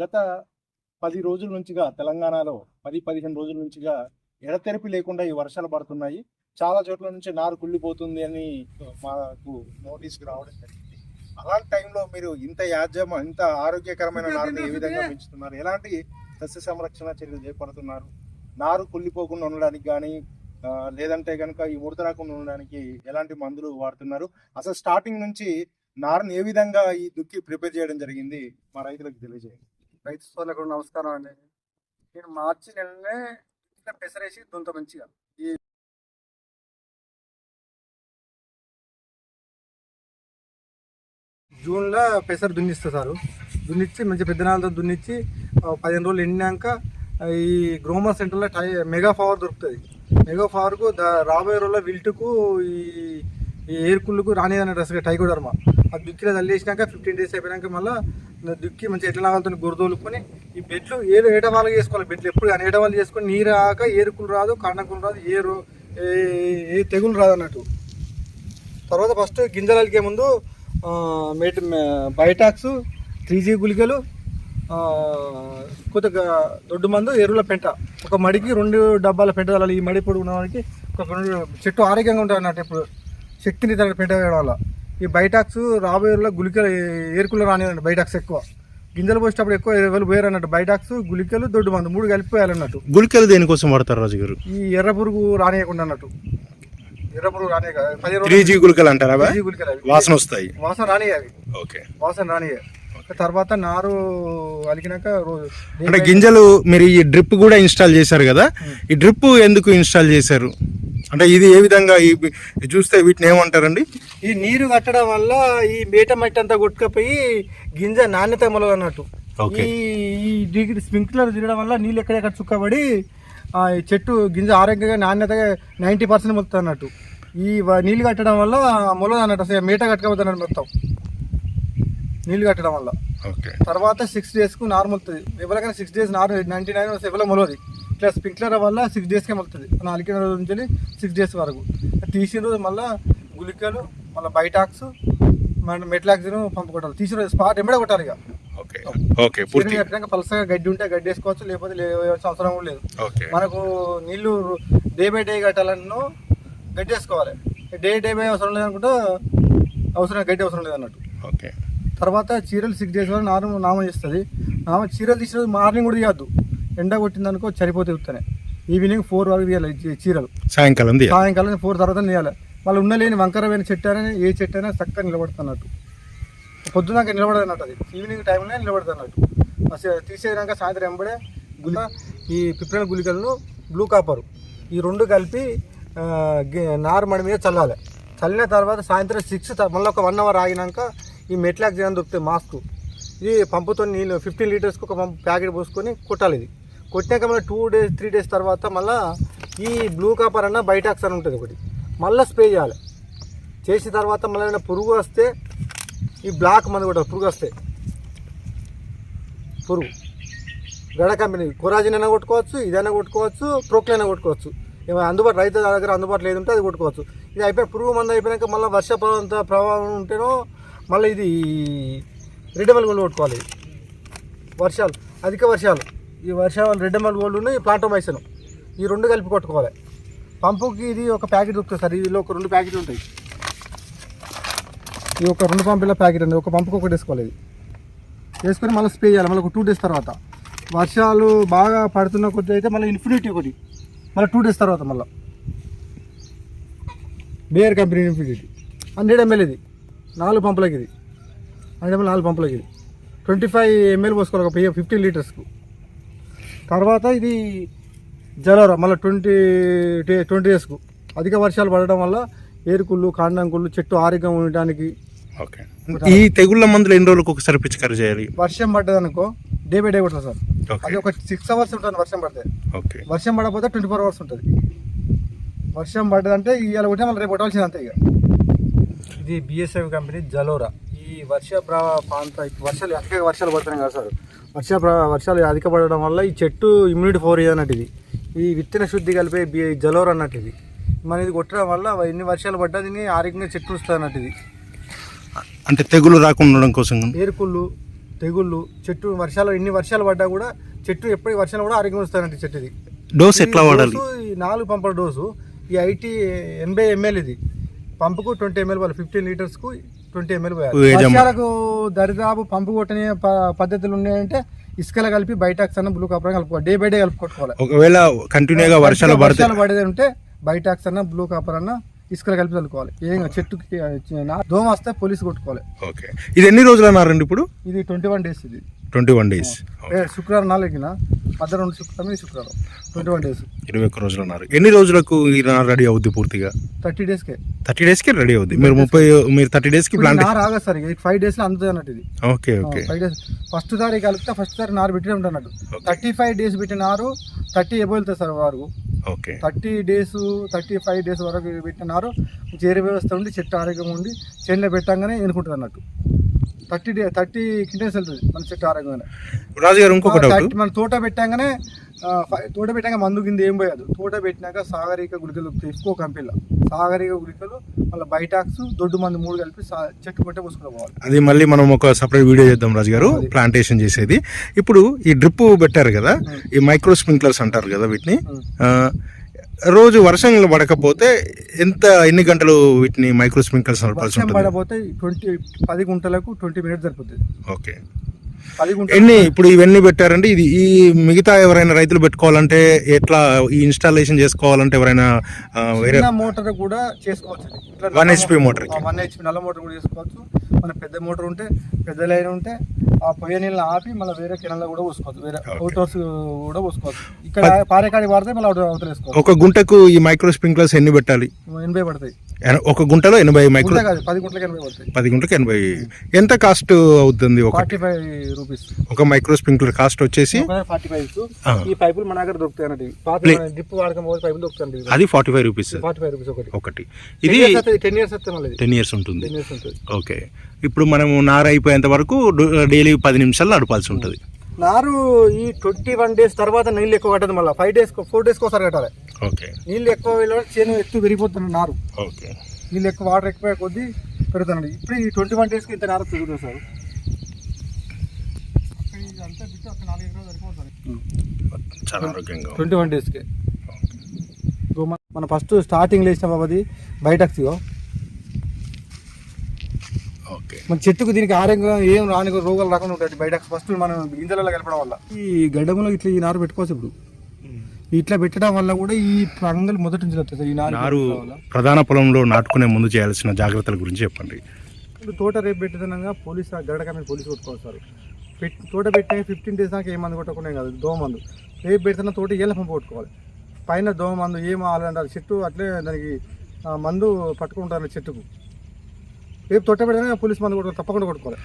గత పది రోజుల నుంచిగా తెలంగాణలో పది పదిహేను రోజుల నుంచిగా ఎడతెరిపి లేకుండా ఈ వర్షాలు పడుతున్నాయి. చాలా చోట్ల నుంచి నారు కుళ్ళిపోతుంది అని మాకు నోటీస్కి రావడం జరిగింది. అలాంటి టైంలో మీరు ఇంత యాజ్యం ఇంత ఆరోగ్యకరమైన నారుని ఏ విధంగా పెంచుతున్నారు? ఎలాంటి సస్య సంరక్షణ చర్యలు చేపడుతున్నారు? నారు కుళ్ళిపోకుండా ఉండడానికి కానీ లేదంటే కనుక ఈ ముడత రాకుండా ఉండడానికి ఎలాంటి మందులు వాడుతున్నారు? అసలు స్టార్టింగ్ నుంచి నారని ఏ విధంగా ఈ దుక్కి ప్రిపేర్ చేయడం జరిగింది మా రైతులకు తెలియజేయండి. రైతు సోదరులకు నమస్కారం అండి. నేను మార్చి నెలనే ఇట్లా పెసరేసి దుంత మంచిగా ఈ జూన్లో పెసరు దున్నిస్తా సారు. దున్నిచ్చి మంచి పెద్దనాలతో దున్నిచ్చి పదిహేను రోజులు ఎండినాక ఈ గ్రోమర్ సెంటర్లో టై మెగా పవర్ దొరుకుతుంది. మెగా పవర్కు రాబోయే రోజుల్లో విల్టుకు ఈ ఈ ఏరుకుళ్ళకు రానిదన్న డ్రెస్గా టైకోడర్మ ఆ దుక్కిలో చల్లేసినాక ఫిఫ్టీన్ డేస్ అయిపోయినాక మళ్ళీ దుక్కి మంచి ఎట్ల నాగలతో గురదోలుకొని ఈ బెడ్లు ఏడు ఏటవాళ్ళు చేసుకోవాలి బెడ్లు ఎప్పుడు కానీ ఏటవాళ్ళు చేసుకొని నీరు రాక ఏరుకులు రాదు కాండకులు రాదు ఏ ఏ- ఏ తెగులు రాదు అన్నట్టు. తర్వాత ఫస్ట్ గింజలు అలికే ముందు మెట్ బైటాక్స్ త్రీ జీ గుళికలు ఆ, కొద్దిగా దొడ్డు మందు ఎరువుల పెంట. ఒక మడికి రెండు డబ్బాల పెంట ఈ మడి పొడుగున్న ఉన్నవాడికి ఒక రెండు చెట్టు ఆరోగ్యంగా ఉంటుంది అన్నట్టు ఇప్పుడు. శక్తిని తన పెంట వేయడం వల్ల. ఈ బైటాక్స్ రాబోయే రోజుల్లో గుళికలు ఏరుకులు రానివ్వండి బైటాక్స్ ఎక్కువ. గింజలు పోసేటప్పుడు ఎక్కువ ఎవరు పోయారు అన్నట్టు బైటాక్స్ గుళికలు దొడ్డు మందు మూడు కలిపిపోయాలన్నట్టు. గుళికలు దేనికోసం వాడతారు రాజు గారు ఈ ఎర్ర పురుగు రానియకుండా అన్నట్టు. ఎర్ర పురుగు రానియ త్రీ జీ గుళికలు అంటారా గుళికలు అవి. వాసన వస్తాయి. వాసన రానియ అవి. ఓకే. వాసన రానియ తర్వాత నారు అలికినాక రోజు అంటే గింజలు మీరు ఈ డ్రిప్ కూడా ఇన్స్టాల్ చేశారు కదా? ఈ డ్రిప్ ఎందుకు ఇన్స్టాల్ చేశారు? అంటే ఇది ఏ విధంగా ఈ చూస్తే వీటిని ఏమంటారండి? ఈ నీరు కట్టడం వల్ల ఈ మేట మట్టి అంతా కొట్టుకపోయి గింజ నాణ్యత మొలదు అన్నట్టు. ఈ ఈ డిగ్రీ స్ప్రింక్లర్ తిరగడం వల్ల నీళ్ళు ఎక్కడెక్కడ చుక్కబడి చెట్టు గింజ ఆరోగ్యంగా నాణ్యతగా నైంటీ పర్సెంట్ మొలుతుంది అన్నట్టు ఈ నీళ్ళు కట్టడం వల్ల మొలదు అన్నట్టు అసలు మేట కట్టకపోతే అన్నట్టు మొత్తం. నీళ్ళు కట్టడం వల్ల. ఓకే. తర్వాత సిక్స్ డేస్కు నార్మల్ ఎవరికైనా సిక్స్ డేస్ నార్ నైంటీ నైన్ ఎవరో మొలవది? ఇట్లా స్ప్రింక్లర్ వల్ల సిక్స్ డేస్కే మన అలికిన రోజు నుంచి సిక్స్ డేస్ వరకు. తీసిన రోజు మళ్ళీ గుళికలు మళ్ళీ బైటాక్స్ మన మెట్లాక్సిన్ పంపుకోవటాలి. తీసిన రోజు స్పాట్ ఎంబడే కొట్టాలి ఇక. ఓకే. పలసగా గడ్డి ఉంటే గడ్డి వేసుకోవచ్చు లేకపోతే అవసరం కూడా లేదు. మనకు నీళ్ళు డే బై డే కట్టాలన్నో గడ్డి వేసుకోవాలి. డే డే బై అవసరం లేదనుకుంటే అవసరం గడ్డి అవసరం లేదన్నట్టు ఓకే. తర్వాత చీరలు సిక్స్ డేస్ వరకు నార్మల్ నామం చేస్తుంది. నామ చీరలు తీసిన రోజు మార్నింగ్ కూడా తీయద్దు. ఎండ కొట్టిందనుకో చనిపోతే ఉత్తనే. ఈవినింగ్ ఫోర్ వరకు తీయాలి చీరలు. సాయంకాలం సాయంకాలం ఫోర్ తర్వాత తీయాలి. వాళ్ళు ఉండలేని వంకరమైన చెట్టు అయినా ఏ చెట్టు అయినా చక్కగా నిలబడుతున్నట్టు. పొద్దునాక నిలబడదు అన్నట్టు అది. ఈవినింగ్ టైంలో అసలు తీసేదాక సాయంత్రం ఎంబడే గుళి ఈ పిప్పిన గుళికలను బ్లూ కాపరు. ఈ రెండు కలిపి ఆ, గి- నారు మడి మీద చల్లాలి. చల్లిన తర్వాత సాయంత్రం సిక్స్ మళ్ళీ ఒక వన్ అవర్ ఆగినాక ఈ మెట్లాక్ చేయని దొరుకుతాయి మాస్క్. ఇది పంపుతో నీళ్ళు ఫిఫ్టీన్ లీటర్స్కి ఒక పంపు ప్యాకెట్ పోసుకొని కొట్టాలి ఇది. కొట్టాక మళ్ళీ టూ డేస్ త్రీ డేస్ తర్వాత మళ్ళీ ఈ బ్లూ కాపర్ అన్న బైటాక్స్ అని ఉంటుంది ఒకటి. మళ్ళీ స్ప్రే చేయాలి. చేసిన తర్వాత మళ్ళీ ఏమైనా పురుగు వస్తే ఈ బ్లాక్ మందు కొట్టాలి పురుగు వస్తే. పురుగు. గడ కంపెనీ కొరాజిన్ అయినా కొట్టుకోవచ్చు ఇదైనా కొట్టుకోవచ్చు ప్రోక్లైన్ అయినా కొట్టుకోవచ్చు. ఏమైనా అందుబాటు రైతు దగ్గర అందుబాటులో ఏది ఉంటే అది కొట్టుకోవచ్చు. ఇది అయిపోయి పురుగు మందు అయిపోయాక మళ్ళీ వర్ష అంత ప్రభావం ఉంటేనో మళ్ళీ ఇది రెడ్డమల్ గోల్డ్ కొట్టుకోవాలి. వర్షాలు అధిక వర్షాలు. ఈ వర్షం రెడ్ ఎంఎల్ గోల్డ్ ఈ ప్లాంటోమైసన్ ఈ రెండు కలిపి కొట్టుకోవాలి. పంపుకి ఇది ఒక ప్యాకెట్ దొరుకుతుంది సార్ ఇదిలో ఒక రెండు ప్యాకెట్లు ఉంటాయి. ఇది ఒక రెండు పంపుల ప్యాకెట్ ఉంది ఒక పంపుకి ఒకటి వేసుకోవాలి ఇది. వేసుకొని మళ్ళీ స్ప్రే చేయాలి మళ్ళీ ఒక టూ డేస్ తర్వాత. వర్షాలు బాగా పడుతున్న కొద్ది అయితే మళ్ళీ ఇన్ఫినిటీ ఒకటి. మళ్ళీ టూ డేస్ తర్వాత మళ్ళీ. Bayer company infinity hundred ML ఇది. నాలుగు పంపులకి ఇది. హండ్రెడ్ ఎంఎల్ నాలుగు పంపులకి ఇది. ట్వంటీ ఫైవ్ ఎంఎల్ పోసుకోవాలి ఒక ఫిఫ్టీన్ లీటర్స్కు. తర్వాత ఇది జలవర మళ్ళీ ట్వంటీ ట్వంటీ డేస్కు అధిక వర్షాలు పడడం వల్ల ఏరుకుళ్ళు కాండంకుళ్ళు చెట్టు ఆరోగ్యం ఉండడానికి ఓకే. ఈ తెగుళ్ళ మందులు ఎన్ని రోజులకు ఒకసారి పిచికారి చేయాలి? వర్షం పడ్డదనుకో డే బై డే కొడుతుంది సార్. ఓకే. అది ఒక సిక్స్ అవర్స్ ఉంటుంది వర్షం పడితే. ఓకే. వర్షం పడకపోతే ట్వంటీ ఫోర్ అవర్స్ ఉంటుంది. వర్షం పడ్డదంటే ఇవాళ కొట్టినా మళ్ళీ రేపు కొట్టాల్సింది అంతే ఇక. ఇది బిఎస్ఎఫ్ కంపెనీ జలోరా ఈ వర్ష ప్రాంత వర్షాలు అధిక వర్షాలు పడుతున్నాయి కదా సార్. వర్ష వర్షాలు అధిక పడడం వల్ల ఈ చెట్టు ఇమ్యూనిటీ ఫోర్ అన్నట్టు ఇది ఈ విత్తన శుద్ధి కలిపే జలోరా అన్నట్టు ఇది మన ఇది కొట్టడం వల్ల ఎన్ని వర్షాలు పడ్డా దీన్ని ఆరోగ్యంగా చెట్టు వస్తుంది అన్నట్టు ఇది అంటే తెగులు రాకుండా ఉండడం కోసం ఏరుకుళ్ళు తెగుళ్ళు చెట్టు వర్షాలు ఎన్ని వర్షాలు పడ్డా కూడా చెట్టు ఎప్పటి వర్షాలు కూడా ఆరోగ్యం వస్తాయండి చెట్టు ఇది డోస్ ఎట్లా వాడాలి? నాలుగు పంపుల డోసు ఈ ఐటీ ఎనభై ఎంఎల్ ఇది. పంపుకు ట్వంటీ ఎంఎల్ పోవాలి ఫిఫ్టీన్ లీటర్స్కు ట్వంటీ ఎంఎల్ పోయాలి. వర్షాలకు దరిదాపు పంపు కొట్టని పద్ధతులు ఉన్నాయంటే ఇసుకలు కలిపి బయటాక్స్ అన్న బ్లూ కాపర్ కలుపుకోవాలి. డే బై డే కలుపుకొట్టుకోవాలి. ఒకవేళ కంటిన్యూగా వర్షాలు పడితే వర్షాలు పడేది ఉంటే బయటాక్స్ అన్న బ్లూ కాపర్ అన్న ఇసుకలు కలిపి చల్లుకోవాలి. ఏం చెట్టుకి దోమ వస్తే పోలీసు కొట్టుకోవాలి. ఓకే. ఇది ఎన్ని రోజులు అన్నారండి ఇప్పుడు? ఇది ట్వంటీ వన్ డేస్ ఇది. ట్వంటీ వన్ డేస్ ఏ, శుక్రవారం నాలుగున? మధ్య రెండు శుక్రవారం శుక్రవారం. ట్వంటీ వన్ డేస్ ఇరవై ఒక్క రోజులు అన్నారు. ఎన్ని రోజులకు ఈ నారు రెడీ అవుద్ది పూర్తిగా? థర్టీ డేస్కే థర్టీ డేస్కి రెడీ అవుద్ది. మీరు ముప్పై మీరు థర్టీ డేస్కి ప్లాంట్ నారు ఆగదు సార్ ఫైవ్ డేస్లో అందుతుంది అన్నట్టు ఇది. Okay okay five days first సారి కలిపితే ఫస్ట్ సారి నారు పెట్టిన అన్నట్టు. Okay. థర్టీ ఫైవ్ డేస్ పెట్టిన నారు థర్టీ ఎబో వెళ్తుంది సార్ వారు. Okay thirty days thirty five days వరకు పెట్టిన నారు చేరు వ్యవస్థ ఉండి చెట్టు ఆరోగ్యం ఉండి చేనులో పెట్టంగానే ఎన్నుకుంటుంది అన్నట్టు. థర్టీ డే థర్టీ కింటేస్ వెళ్తుంది మన చెట్టు ఆరోగ్యంగానే. రాజు గారు ఇంకొక ఆ, డౌట్ థర్టీ- మన తోట పెట్టంగానే తోట పెట్టాక మందు కింద ఏం పోయదు. తోట పెట్టినాక సాగరిక గుళికలు ఎక్కువ కంపెనీలో. సాగరిక గుళికలు మళ్ళీ బైటాక్స్ దొడ్డు మందు మూడు కలిపి చెట్టు కొట్టే పోసుకుని పోవాలి. అది మళ్ళీ మనం ఒక సపరేట్ వీడియో చేద్దాం రాజు గారు ప్లాంటేషన్ చేసేది. ఇప్పుడు ఈ డ్రిప్ పెట్టారు కదా ఈ మైక్రో స్ప్రింక్లర్స్ అంటారు కదా వీటిని. రోజు వర్షం పడకపోతే ఎంత ఎన్ని గంటలు వీటిని మైక్రో స్ప్రింక్లర్స్ నడపాల్సి ఉంటుంది? పడపోతే ట్వంటీ పది గుంటలకు ట్వంటీ మినిట్స్ సరిపోతుంది. ఓకే. ఎన్ని ఇప్పుడు ఇవన్నీ పెట్టారంటే ఇది ఈ మిగతా ఎవరైనా రైతులు పెట్టుకోవాలంటే ఎట్లా ఈ ఇన్స్టాలేషన్ చేసుకోవాలంటే ఎవరైనా వేరే మోటార్ కూడా చేసుకోవచ్చు. 1 HP మోటార్ 1 HP నల్ల మోటార్ కూడా చేసుకోవచ్చు. మన పెద్ద మోటార్ ఉంటే పెద్ద లైన్ ఉంటే ఆ పొయ్యి నీళ్ళని ఆపి మళ్ళీ వేరే కెనాల్లో కూడా పోసుకోవచ్చు. వేరే Okay. అవుట్డోర్స్ కూడా పోసుకోవచ్చు. ఇక్కడ పారేకాడి వాడితే మళ్ళీ అవుట్ అవతల వేసుకోవచ్చు. ఒక గుంటకు ఈ మైక్రో స్ప్రింక్లర్స్ ఎన్ని పెట్టాలి? ఎనభై పడతాయి. ఒక గుంటలో ఎనభై మైక్రో పది గుంటలకు ఎనభై పది గుంటలకు ఎనభై ఎంత కాస్ట్ అవుతుంది ఒక ఫార్టీ ఫైవ్ రూపీస్. ఒక మైక్రో స్ప్రింక్లర్ కాస్ట్ వచ్చేసి? Forty five. ఈ పైపులు మన దగ్గర దొరుకుతాయి అన్నట్టు. పాత Play. డ్రిప్ వాడకం పోతే పైపులు దొరుకుతాయి అది forty five rupees. Forty five rupees ఒకటి. ఒకటి. ఇది టెన్ ఇయర్స్ టెన్ ఇయర్స్ ఉంటుంది. ఓకే. ఇప్పుడు మనము నార అయిపోయేంత వరకు డైలీ పది నిమిషాలు నడపాల్సి ఉంటుంది. నారు ఈ ట్వంటీ వన్ డేస్ తర్వాత నీళ్ళు ఎక్కువ కట్టదు మళ్ళీ. ఫైవ్ డేస్ ఫోర్ డేస్కి ఒకసారి కట్టాలి. ఓకే. నీళ్ళు ఎక్కువ వెళ్ళి చేను ఎక్కువ పెరిగిపోతుంది నారు. ఓకే. నీళ్ళు ఎక్కువ వాటర్ ఎక్కువ కొద్దీ పెరుగుతుంది ఇప్పుడు ఈ ట్వంటీ వన్ డేస్కి ఇంత నారు పెరుగుతుంది సార్. ట్వంటీ వన్ డేస్కి మన ఫస్ట్ స్టార్టింగ్ లేచిన బాబది బయటకు మన చెట్టుకు దీనికి ఆరోగ్యం ఏం రాని రోగాలు రాకుండా ఉంటాయి. బయటకు ఫస్ట్ మనం గింజలలో కలపడం వల్ల. ఈ గడ్డములో ఇట్లా ఈ నారు పెట్టుకోవచ్చు ఇప్పుడు. ఇట్లా పెట్టడం వల్ల కూడా ఈ ఫంగల్ మొదటి నుంచి వస్తుంది సార్ ఈ నారు. ప్రధాన పొలంలో నాటుకునే ముందు చేయాల్సిన జాగ్రత్తల గురించి చెప్పండి. ఇప్పుడు తోట రేపు పెట్టిదనంగా పోలీస్ గరడ కమిటీ పోలీసు కొట్టుకోవాలి సార్. పెట్టి తోట పెట్టిన ఫిఫ్టీన్ డేస్ దాకా ఏ మందు కొట్టకుండా కాదు దోమ మందు. రేపు పెడుతున్న తోట ఏళ్ళ పంపు కొట్టుకోవాలి పైన దోమ మందు ఏం ఆలంటారు చెట్టు అట్లే దానికి మందు పట్టుకుంటారు చెట్టుకు. రేపు తోట పెడితే పోలీస్ మందు కొట్టుకోవాలి తప్పకుండా కొట్టుకోవాలి.